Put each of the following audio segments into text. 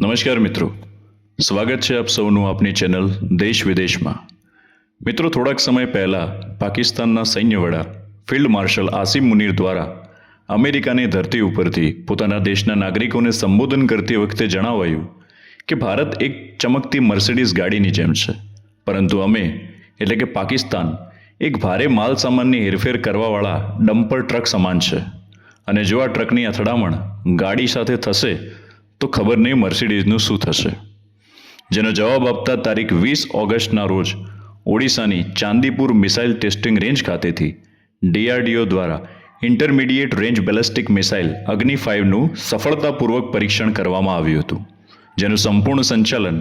નમસ્કાર મિત્રો. સ્વાગત છે આપ સૌનું આપની ચેનલ દેશ વિદેશમાં. મિત્રો, થોડાક સમય પહેલાં પાકિસ્તાનના સૈન્ય વડા ફિલ્ડ માર્શલ આસિમ મુનીર દ્વારા અમેરિકાની ધરતી ઉપરથી પોતાના દેશના નાગરિકોને સંબોધન કરતી વખતે જણાવાયું કે ભારત એક ચમકતી મર્સિડીઝ ગાડીની જેમ છે. પરંતુ અમે, એટલે કે પાકિસ્તાન, એક ભારે માલ સામાનની હેરફેર કરવાવાળા ડમ્પર ટ્રક સમાન છે. અને જો આ ટ્રકની અથડામણ ગાડી સાથે થશે તો ખબર નહીં મર્સિડીઝનું શું થશે. જેનો જવાબ આપતા તારીખ વીસ ઓગસ્ટના રોજ ઓડિશાની ચાંદીપુર મિસાઇલ ટેસ્ટિંગ રેન્જ ખાતેથી ડીઆરડીઓ દ્વારા intermediate range ballistic missile Agni ફાઇવનું સફળતાપૂર્વક પરીક્ષણ કરવામાં આવ્યું હતું, જેનું સંપૂર્ણ સંચાલન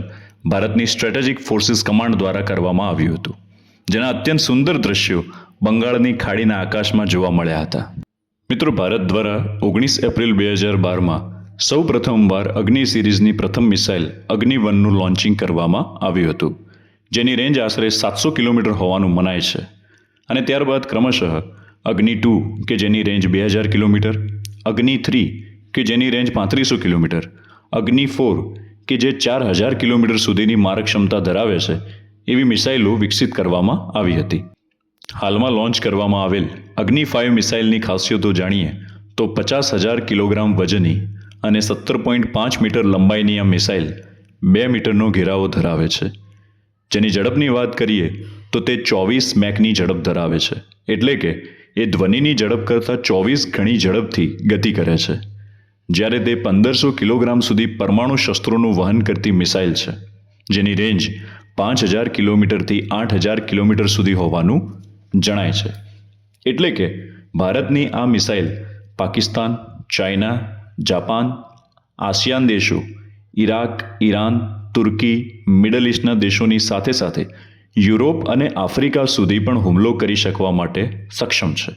ભારતની સ્ટ્રેટેજિક ફોર્સિસ કમાન્ડ દ્વારા કરવામાં આવ્યું હતું, જેના અત્યંત સુંદર દ્રશ્યો બંગાળની ખાડીના આકાશમાં જોવા મળ્યા હતા. મિત્રો, ભારત દ્વારા ઓગણીસ એપ્રિલ બે હજાર બારમાં સૌ પ્રથમવાર અગ્નિ સિરીઝની પ્રથમ મિસાઇલ અગ્નિ વનનું લોન્ચિંગ કરવામાં આવ્યું હતું, જેની રેન્જ આશરે સાતસો કિલોમીટર હોવાનું મનાય છે. અને ત્યારબાદ ક્રમશઃ અગ્નિ ટુ, કે જેની રેન્જ બે હજાર કિલોમીટર, અગ્નિ થ્રી, કે જેની રેન્જ પાંત્રીસો કિલોમીટર, અગ્નિ ફોર, કે જે ચાર હજાર કિલોમીટર સુધીની મારક ક્ષમતા ધરાવે છે, એવી મિસાઇલો વિકસિત કરવામાં આવી હતી. હાલમાં લોન્ચ કરવામાં આવેલ અગ્નિ ફાઇવ મિસાઇલની ખાસિયતો જાણીએ તો પચાસ હજાર કિલોગ્રામ વજની અને સત્તર પોઈન્ટ પાંચ મીટર લંબાઈની આ મિસાઇલ બે મીટરનો ઘેરાવો ધરાવે છે. જેની ઝડપની વાત કરીએ તો તે ચોવીસ મેકની ઝડપ ધરાવે છે, એટલે કે એ ધ્વનિની ઝડપ કરતાં ચોવીસ ગણી ઝડપથી ગતિ કરે છે. જ્યારે તે પંદરસો કિલોગ્રામ સુધી પરમાણુ શસ્ત્રોનું વહન કરતી મિસાઇલ છે, જેની રેન્જ પાંચ હજાર કિલોમીટરથી આઠ હજાર કિલોમીટર સુધી હોવાનું જણાય છે. એટલે કે ભારતની આ missile Pakistan, China Japan, ASEAN દેશો ઈરાક ઈરાન તુર્કી, મિડલ ઇસ્ટના દેશોની સાથે સાથે યુરોપ અને આફ્રિકા સુધી પણ હુમલો કરી શકવા માટે સક્ષમ છે.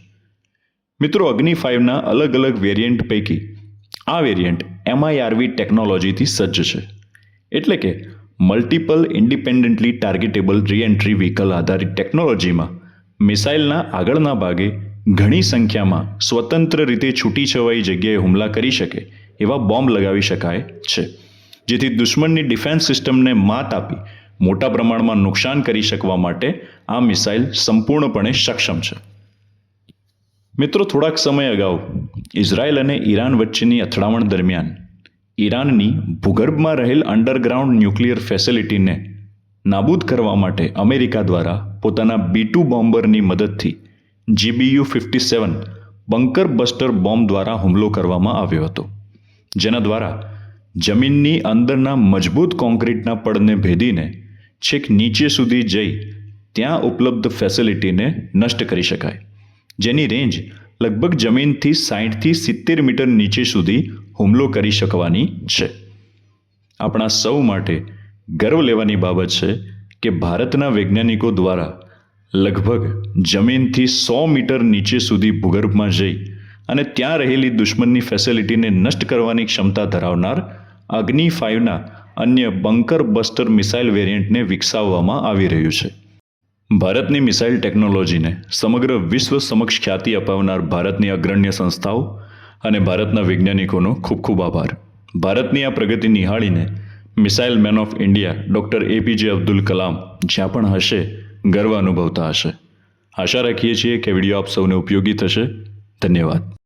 મિત્રો, અગ્નિ ફાઇવના અલગ અલગ વેરિયન્ટ પૈકી આ વેરિયન્ટ એમઆઈઆરવી ટેકનોલોજીથી સજ્જ છે. એટલે કે multiple independently targetable reentry vehicle આધારિત ટેકનોલોજીમાં મિસાઇલના આગળના ભાગે ઘણી સંખ્યામાં સ્વતંત્ર રીતે છૂટી છવાઈ જગ્યાએ હુમલા કરી શકે એવા બોમ્બ લગાવી શકાય છે, જેથી દુશ્મનની ડિફેન્સ સિસ્ટમને માત આપી મોટા પ્રમાણમાં નુકસાન કરી શકવા માટે આ મિસાઇલ સંપૂર્ણપણે સક્ષમ છે. મિત્રો, થોડાક સમય અગાઉ ઇઝરાયલ અને ઈરાન વચ્ચેની અથડામણ દરમિયાન ઈરાનની ભૂગર્ભમાં રહેલ અંડરગ્રાઉન્ડ ન્યુક્લિયર ફેસિલિટીને નાબૂદ કરવા માટે અમેરિકા દ્વારા પોતાના બી ટુ બોમ્બરની મદદથી GBU fifty seven bunker buster bomb દ્વારા હુમલો કરવામાં આવ્યો હતો, જેના દ્વારા જમીનની અંદરના મજબૂત કોન્ક્રીટના પડને ભેદીને છેક નીચે સુધી જઈ ત્યાં ઉપલબ્ધ ફેસિલિટીને નષ્ટ કરી શકાય. જેની રેન્જ લગભગ જમીનથી સાહીઠથી સિત્તેર મીટર નીચે સુધી હુમલો કરી શકવાની છે. આપણા સૌ માટે ગર્વ લેવાની બાબત છે કે ભારતના વૈજ્ઞાનિકો દ્વારા લગભગ જમીનથી સો મીટર નીચે સુધી ભૂગર્ભમાં જઈ અને ત્યાં રહેલી દુશ્મનની ફેસિલિટીને નષ્ટ કરવાની ક્ષમતા ધરાવનાર અગ્નિ ફાઇવના અન્ય બંકર બસ્ટર મિસાઇલ વેરિયન્ટને વિકસાવવામાં આવી રહ્યું છે. ભારતની મિસાઇલ ટેકનોલોજીને સમગ્ર વિશ્વ સમક્ષ ખ્યાતિ અપાવનાર ભારતની અગ્રણ્ય સંસ્થાઓ અને ભારતના વૈજ્ઞાનિકોનો ખૂબ ખૂબ આભાર. ભારતની આ પ્રગતિ નિહાળીને missile man of India doctor APJ Abdul Kalam જ્યાં પણ હશે ગર્વ અનુભવતા હશે. આશા રાખીએ છીએ કે વીડિયો આપ સૌને ઉપયોગી થશે. ધન્યવાદ.